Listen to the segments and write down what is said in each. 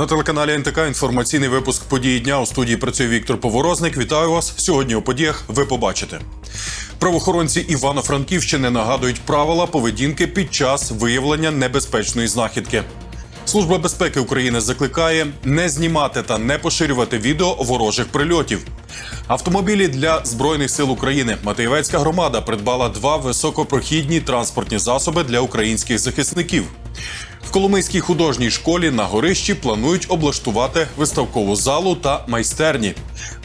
На телеканалі НТК інформаційний випуск події дня у студії працює Віктор Поворозник. Вітаю вас. Сьогодні у подіях ви побачите. Правоохоронці Івано-Франківщини нагадують правила поведінки під час виявлення небезпечної знахідки. Служба безпеки України закликає не знімати та не поширювати відео ворожих прильотів. Автомобілі для збройних сил України Матеєвецька громада придбала два високопрохідні транспортні засоби для українських захисників. Коломийській художній школі на горищі планують облаштувати виставкову залу та майстерні.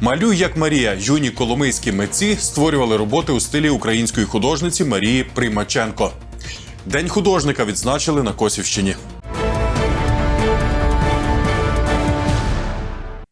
Малюй як Марія, юні коломийські митці створювали роботи у стилі української художниці Марії Примаченко. День художника відзначили на Косівщині.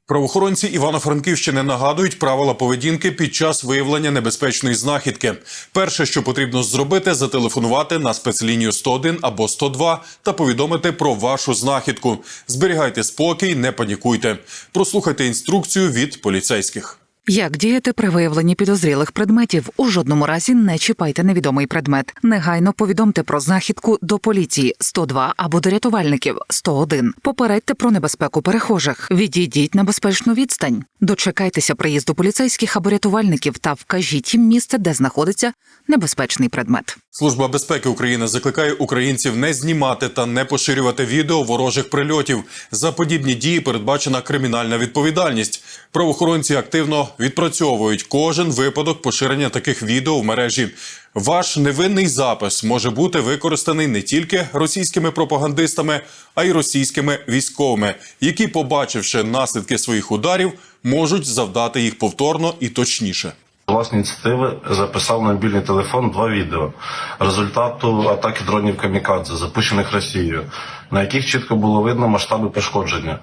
Правоохоронці Івано-Франківщини нагадують правила поведінки під час виявлення небезпечної знахідки. Перше, що потрібно зробити, зателефонувати на спецлінію 101 або 102 та повідомити про вашу знахідку. Зберігайте спокій, не панікуйте. Прослухайте інструкцію від поліцейських. Як діяти при виявленні підозрілих предметів? У жодному разі не чіпайте невідомий предмет. Негайно повідомте про знахідку до поліції 102 або до рятувальників 101. Попередьте про небезпеку перехожих. Відійдіть на безпечну відстань. Дочекайтеся приїзду поліцейських або рятувальників та вкажіть їм місце, де знаходиться небезпечний предмет. Служба безпеки України закликає українців не знімати та не поширювати відео ворожих прильотів. За подібні дії передбачена кримінальна відповідальність. Правоохоронці активно відпрацьовують кожен випадок поширення таких відео в мережі. Ваш невинний запис може бути використаний не тільки російськими пропагандистами, а й російськими військовими, які, побачивши наслідки своїх ударів, можуть завдати їх повторно і точніше. Власні ініціативи записав на мобільний телефон два відео результату атаки дронів Камікадзе, запущених Росією, на яких чітко було видно масштаби пошкодження.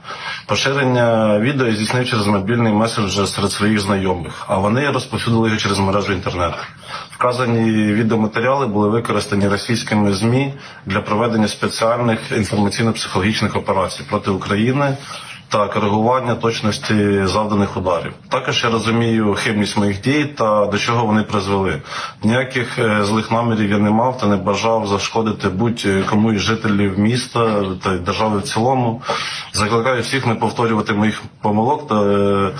Поширення відео я здійснив через мобільний месенджер серед своїх знайомих, а вони розповсюдили його через мережу інтернет. Вказані відеоматеріали були використані російськими ЗМІ для проведення спеціальних інформаційно-психологічних операцій проти України та коригування точності завданих ударів. Також я розумію хибність моїх дій та до чого вони призвели. Ніяких е, злих намірів я не мав та не бажав зашкодити будь-кому із жителів міста та держави в цілому. Закликаю всіх не повторювати моїх помилок, та, е,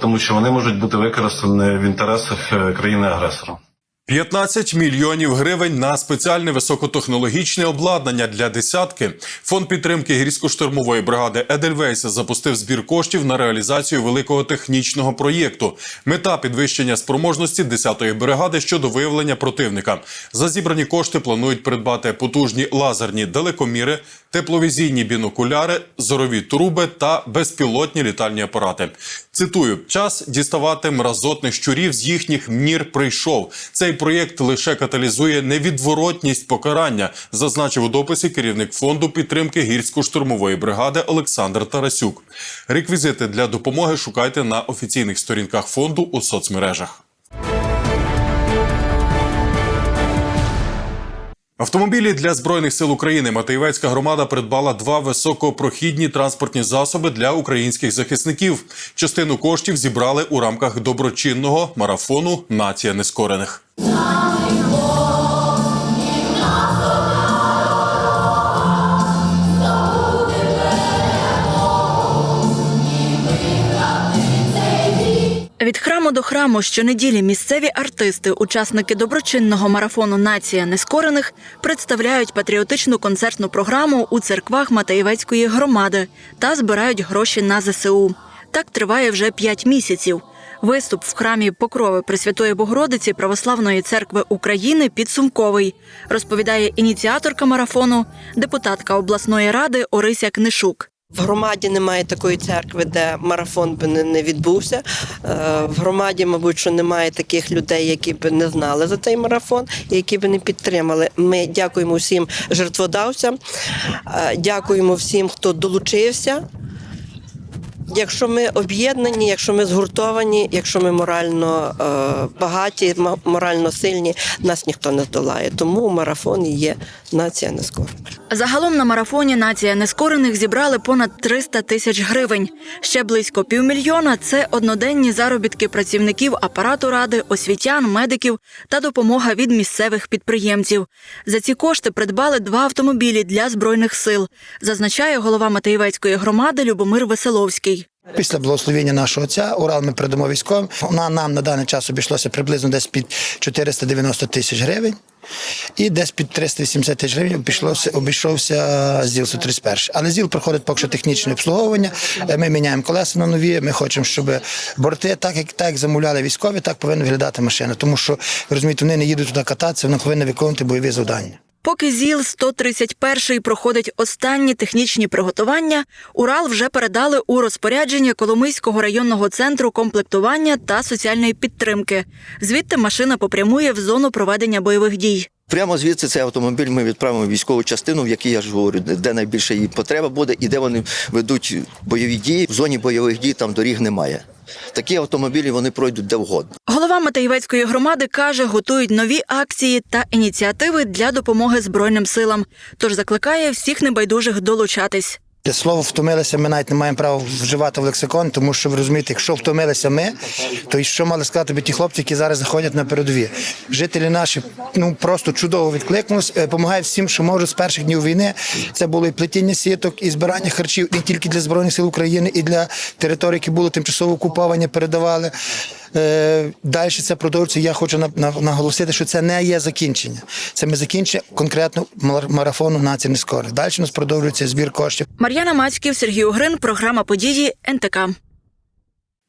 тому що вони можуть бути використані в інтересах е, країни-агресора. 15 мільйонів гривень на спеціальне високотехнологічне обладнання для десятки. Фонд підтримки гірсько-штурмової бригади Едельвейса запустив збір коштів на реалізацію великого технічного проєкту. Мета підвищення спроможності 10-ї бригади щодо виявлення противника. За зібрані кошти планують придбати потужні лазерні далекоміри, тепловізійні бінокуляри, зорові труби та безпілотні літальні апарати. Цитую: час діставати мразотних щурів з їхніх мір прийшов. Цей проєкт лише каталізує невідворотність покарання, зазначив у дописі керівник фонду підтримки гірсько-штурмової бригади Олександр Тарасюк. Реквізити для допомоги шукайте на офіційних сторінках фонду у соцмережах. Автомобілі для збройних сил України Матеєвецька громада придбала два високопрохідні транспортні засоби для українських захисників. Частину коштів зібрали у рамках доброчинного марафону Нація нескорених. Від храму до храму щонеділі місцеві артисти, учасники доброчинного марафону Нація нескорених представляють патріотичну концертну програму у церквах Матеєвецької громади та збирають гроші на ЗСУ. Так триває вже п'ять місяців. Виступ в храмі Покрови Пресвятої Богородиці Православної церкви України підсумковий, розповідає ініціаторка марафону, депутатка обласної ради Орися Книшук. В громаді немає такої церкви, де марафон би не, відбувся. Е, В громаді, мабуть, що немає таких людей, які б не знали за цей марафон і які б не підтримали. Ми дякуємо всім жертводавцям, е, дякуємо всім, хто долучився. Якщо ми об'єднані, якщо ми згуртовані, якщо ми морально е, багаті, морально сильні, нас ніхто не здолає. Тому у марафоні є нація не. Загалом на марафоні нація нескорених зібрали понад 300 тисяч гривень. Ще близько півмільйона це одноденні заробітки працівників апарату ради, освітян, медиків та допомога від місцевих підприємців. За ці кошти придбали два автомобілі для збройних сил, зазначає голова Матеєвецької громади Любомир Веселовський. Після благословення нашого отця Урал ми передамо військовим. Вона нам на даний час обійшлося приблизно десь під 490 тисяч гривень. І десь під 380 тисяч гривень обійшлося, обійшовся ЗІЛ 131. Але ЗІЛ проходить поки що технічне обслуговування. Е, Ми міняємо колеса на нові. Ми хочемо, щоб борти, так як так як замовляли військові, так повинна виглядати машина. Тому що ви розумієте, вони не їдуть туди кататися, вони повинні виконувати бойові завдання. Поки ЗІЛ 131 проходить останні технічні приготування, Урал вже передали у розпорядження Коломийського районного центру комплектування та соціальної підтримки. Звідти машина попрямує в зону проведення бойових дій. Прямо звідси цей автомобіль ми відправимо в військову частину, в якій я ж говорю, де найбільше її потреба буде, і де вони ведуть бойові дії. В зоні бойових дій там доріг немає. Такі автомобілі вони пройдуть де вгодно. Голова Матеєвецької громади каже, готують нові акції та ініціативи для допомоги збройним силам. Тож закликає всіх небайдужих долучатись. Слово втомилися, ми навіть не маємо права вживати в лексикон, тому що ви розумієте, якщо втомилися ми, то і що мали сказати би ті хлопці, які зараз заходять на передові. Жителі наші ну просто чудово відкликнулись, е, допомагають всім, що можуть з перших днів війни. Це було і плетіння сіток, і збирання харчів не тільки для збройних сил України, і для територій, які були тимчасово окуповані, передавали. Е, Далі це продовжується. Я хочу на- на- наголосити, що це не є закінчення. Це ми закінчення конкретно мар- марафону нації не скоро. Далі у нас продовжується збір коштів. Мар'яна Мацьків, Сергій Угрин, програма події НТК.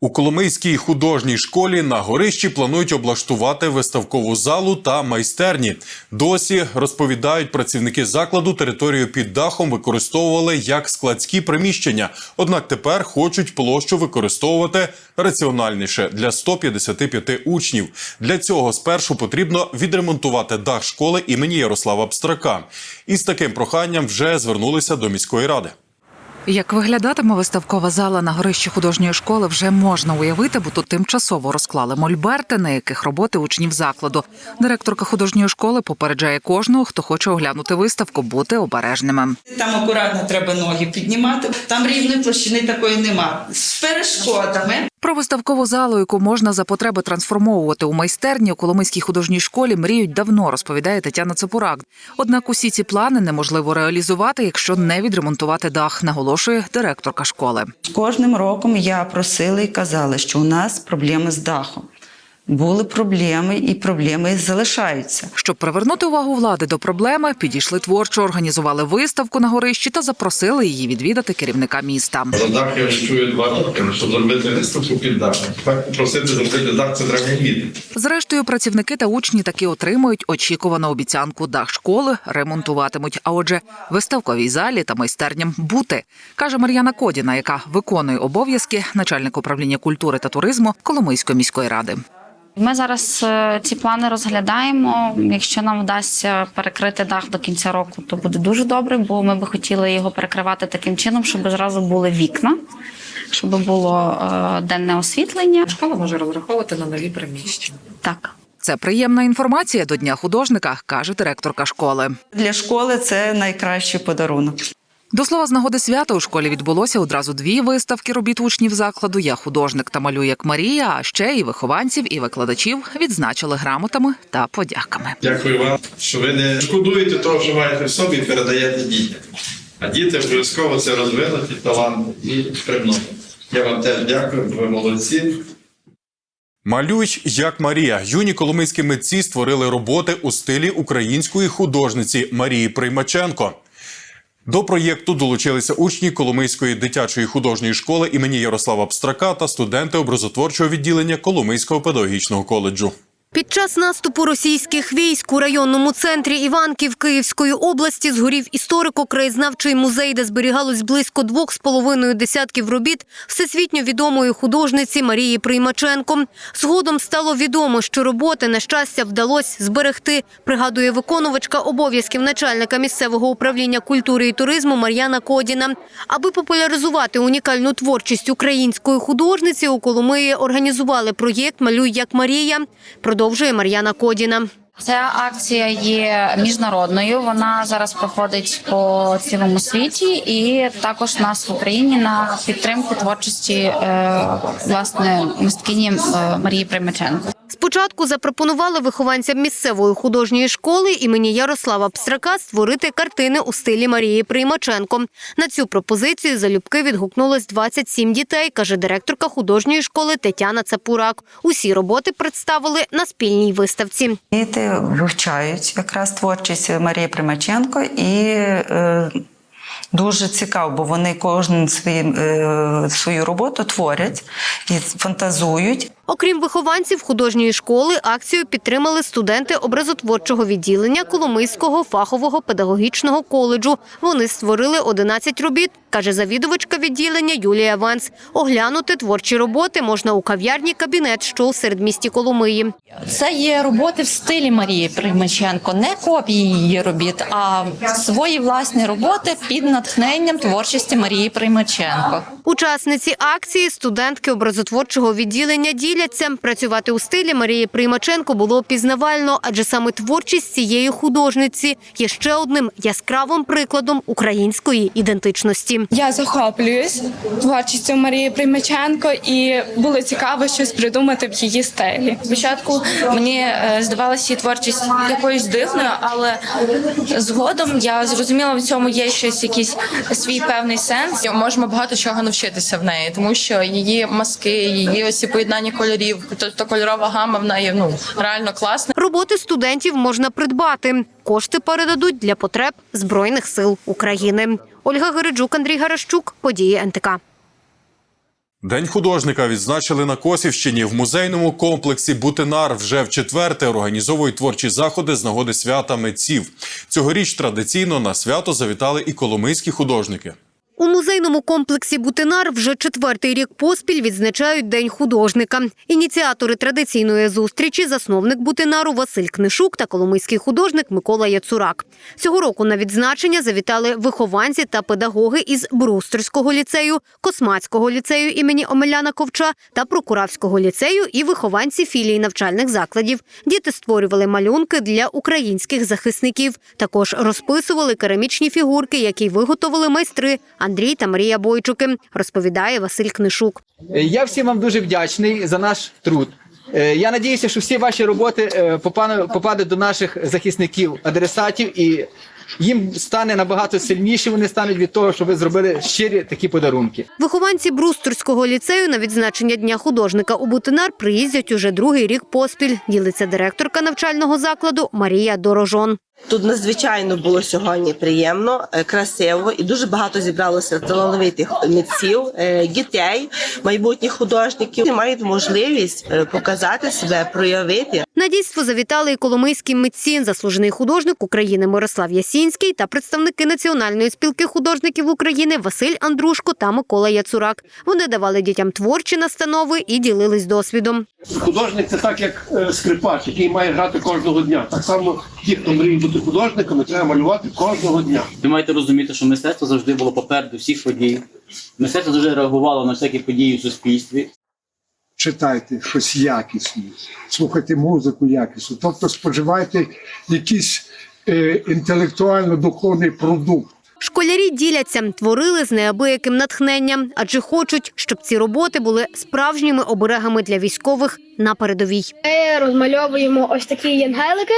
У Коломийській художній школі на горищі планують облаштувати виставкову залу та майстерні. Досі розповідають працівники закладу територію під дахом використовували як складські приміщення. Однак тепер хочуть площу використовувати раціональніше для 155 учнів. Для цього спершу потрібно відремонтувати дах школи імені Ярослава Абстрака. І з таким проханням вже звернулися до міської ради. Як виглядатиме виставкова зала на горищі художньої школи, вже можна уявити, бо тут тимчасово розклали мольберти, на яких роботи учнів закладу. Директорка художньої школи попереджає кожного, хто хоче оглянути виставку, бути обережними. Там акуратно треба ноги піднімати. Там рівної площини такої нема. З перешкодами. Про виставкову залу, яку можна за потреби трансформовувати у майстерні у Коломийській художній школі, мріють давно, розповідає Тетяна Цепурак. Однак усі ці плани неможливо реалізувати, якщо не відремонтувати дах, наголошує директорка школи. З кожним роком я просила і казала, що у нас проблеми з дахом. Були проблеми, і проблеми залишаються. Щоб привернути увагу влади до проблеми, підійшли творчо, організували виставку на горищі та запросили її відвідати керівника міста. За дах я чую два роки, щоб зробити виставку під дахом. Так просити зробити дах, це треба вміти. Зрештою, працівники та учні таки отримують очікувану обіцянку. Дах школи ремонтуватимуть. А отже, виставковій залі та майстерням бути, каже Мар'яна Кодіна, яка виконує обов'язки начальник управління культури та туризму Коломийської міської ради. Ми зараз е, ці плани розглядаємо. Якщо нам вдасться перекрити дах до кінця року, то буде дуже добре, бо ми би хотіли його перекривати таким чином, щоб зразу були вікна, щоб було е, денне освітлення. Школа може розраховувати на нові приміщення. Так. Це приємна інформація до дня художника, каже директорка школи. Для школи це найкращий подарунок. До слова, з нагоди свята у школі відбулося одразу дві виставки робіт учнів закладу. Я художник та малюю як Марія. А ще і вихованців, і викладачів відзначили грамотами та подяками. Дякую вам, що ви не шкодуєте того, що маєте в собі, і передаєте дітям. А діти обов'язково це розвинуть і талант і примножать. Я вам теж дякую, ви молодці. Малюй як Марія. Юні коломийські митці створили роботи у стилі української художниці Марії Приймаченко. До проєкту долучилися учні Коломийської дитячої художньої школи імені Ярослава Пстрака та студенти образотворчого відділення Коломийського педагогічного коледжу. Під час наступу російських військ у районному центрі Іванків Київської області згорів історико-краєзнавчий музей, де зберігалось близько двох з половиною десятків робіт всесвітньо відомої художниці Марії Приймаченко. Згодом стало відомо, що роботи, на щастя, вдалося зберегти, пригадує виконувачка обов'язків начальника місцевого управління культури і туризму Мар'яна Кодіна. Аби популяризувати унікальну творчість української художниці, у Коломиї організували проєкт Малюй як Марія. Продовжує Мар'яна Кодіна. Ця акція є міжнародною. Вона зараз проходить по цілому світі, і також нас в Україні на підтримку творчості е, власне мисткині е, Марії Примаченко. Спочатку запропонували вихованцям місцевої художньої школи імені Ярослава Пстрака створити картини у стилі Марії Приймаченко. На цю пропозицію залюбки відгукнулось 27 дітей, каже директорка художньої школи Тетяна Цапурак. Усі роботи представили на спільній виставці. Діти вивчають якраз творчість Марії Примаченко і е, дуже цікаво, бо вони кожен свій, е, свою роботу творять і фантазують. Окрім вихованців художньої школи, акцію підтримали студенти образотворчого відділення Коломийського фахового педагогічного коледжу. Вони створили 11 робіт, каже завідувачка відділення Юлія Ванс. Оглянути творчі роботи можна у кав'ярні кабінет, що у середмісті Коломиї. Це є роботи в стилі Марії Примаченко, не копії її робіт, а свої власні роботи під натхненням творчості Марії Примаченко. Учасниці акції, студентки образотворчого відділення діляться. Працювати у стилі Марії Приймаченко було пізнавально, адже саме творчість цієї художниці є ще одним яскравим прикладом української ідентичності. Я захоплююсь творчістю Марії Примаченко, і було цікаво щось придумати в її стилі. Спочатку мені е, здавалася її творчість якоюсь дивною, але згодом я зрозуміла, в цьому є щось, якийсь свій певний сенс. Можемо багато чого навчитися в неї, тому що її маски, її ось поєднання кольорів, тобто кольорова гама в неї ну реально класна. Роботи студентів можна придбати. Кошти передадуть для потреб Збройних сил України. Ольга Гереджук, Андрій Гаращук, події НТК. День художника відзначили на Косівщині. В музейному комплексі Бутинар вже в четверте організовують творчі заходи з нагоди свята митців. Цьогоріч традиційно на свято завітали і коломийські художники. У музейному комплексі Бутинар вже четвертий рік поспіль відзначають День художника. Ініціатори традиційної зустрічі засновник Бутинару Василь Книшук та коломийський художник Микола Яцурак. Цього року на відзначення завітали вихованці та педагоги із Брустерського ліцею, Космацького ліцею імені Омеляна Ковча та Прокуравського ліцею і вихованці філій навчальних закладів. Діти створювали малюнки для українських захисників. Також розписували керамічні фігурки, які виготовили майстри Андрій та Марія Бойчуки, розповідає Василь Книшук. Я всім вам дуже вдячний за наш труд. Е, Я надіюся, що всі ваші роботи е, попадуть до наших захисників, адресатів, і їм стане набагато сильніше. Вони стануть від того, що ви зробили щирі такі подарунки. Вихованці Брустерського ліцею на відзначення Дня художника у Бутинар приїздять уже другий рік поспіль. Ділиться директорка навчального закладу Марія Дорожон. Тут надзвичайно було сьогодні приємно, е, красиво і дуже багато зібралося талановитих митців, е, дітей, майбутніх художників. Вони мають можливість е, показати себе, проявити. На дійство завітали і коломийські митці, заслужений художник України Мирослав Ясінський та представники Національної спілки художників України Василь Андрушко та Микола Яцурак. Вони давали дітям творчі настанови і ділились досвідом. Художник це так, як скрипач, який має грати кожного дня. Так само ті, хто мріють бути художниками, треба малювати кожного дня. Ви маєте розуміти, що мистецтво завжди було попереду всіх подій. Мистецтво завжди реагувало на всякі події в суспільстві. читайте щось якісне, слухайте музику якісну, тобто споживайте якийсь е, інтелектуально-духовний продукт. Школярі діляться, творили з неабияким натхненням, адже хочуть, щоб ці роботи були справжніми оберегами для військових на передовій. Ми розмальовуємо ось такі єнгелики,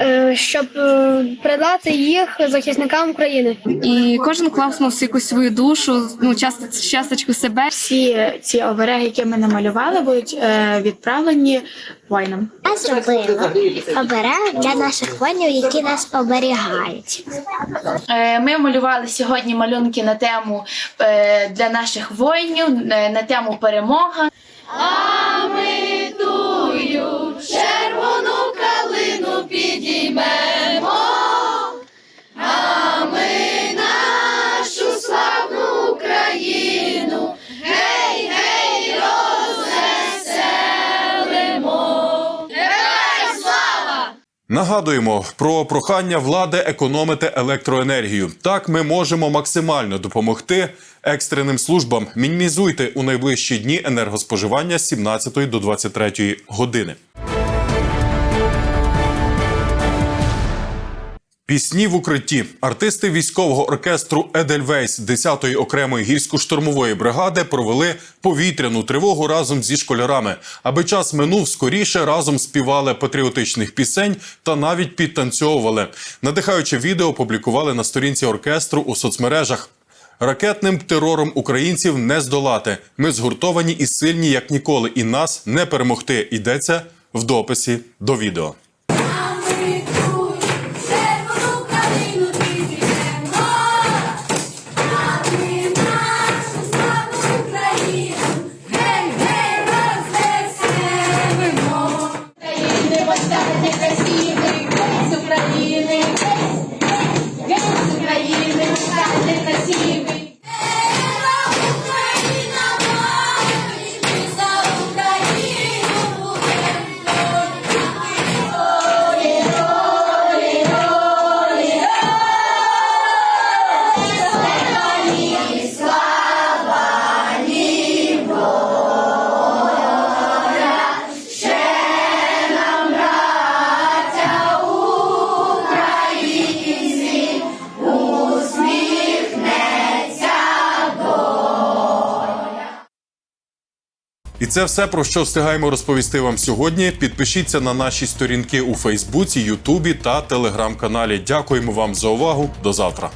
е, щоб е, передати їх захисникам України. І кожен клас носить якусь свою душу, ну часто часточку себе. Всі ці обереги, які ми намалювали, будуть е, відправлені воїнам. Я зробила оберег для наших воїнів, які нас оберігають. Ми малювали сьогодні малюнки на тему е, для наших воїнів, е, на тему перемога. А Нагадуємо про прохання влади економити електроенергію. Так ми можемо максимально допомогти екстреним службам. Мінімізуйте у найближчі дні енергоспоживання з 17 до 23 години. Пісні в укритті. Артисти військового оркестру Едельвейс 10-ї окремої гірсько-штурмової бригади провели повітряну тривогу разом зі школярами, аби час минув скоріше разом співали патріотичних пісень та навіть підтанцьовували. Надихаюче відео опублікували на сторінці оркестру у соцмережах. Ракетним терором українців не здолати. Ми згуртовані і сильні як ніколи, і нас не перемогти. Йдеться в дописі до відео. І це все про що встигаємо розповісти вам сьогодні. Підпишіться на наші сторінки у Фейсбуці, Ютубі та Телеграм-каналі. Дякуємо вам за увагу. До завтра.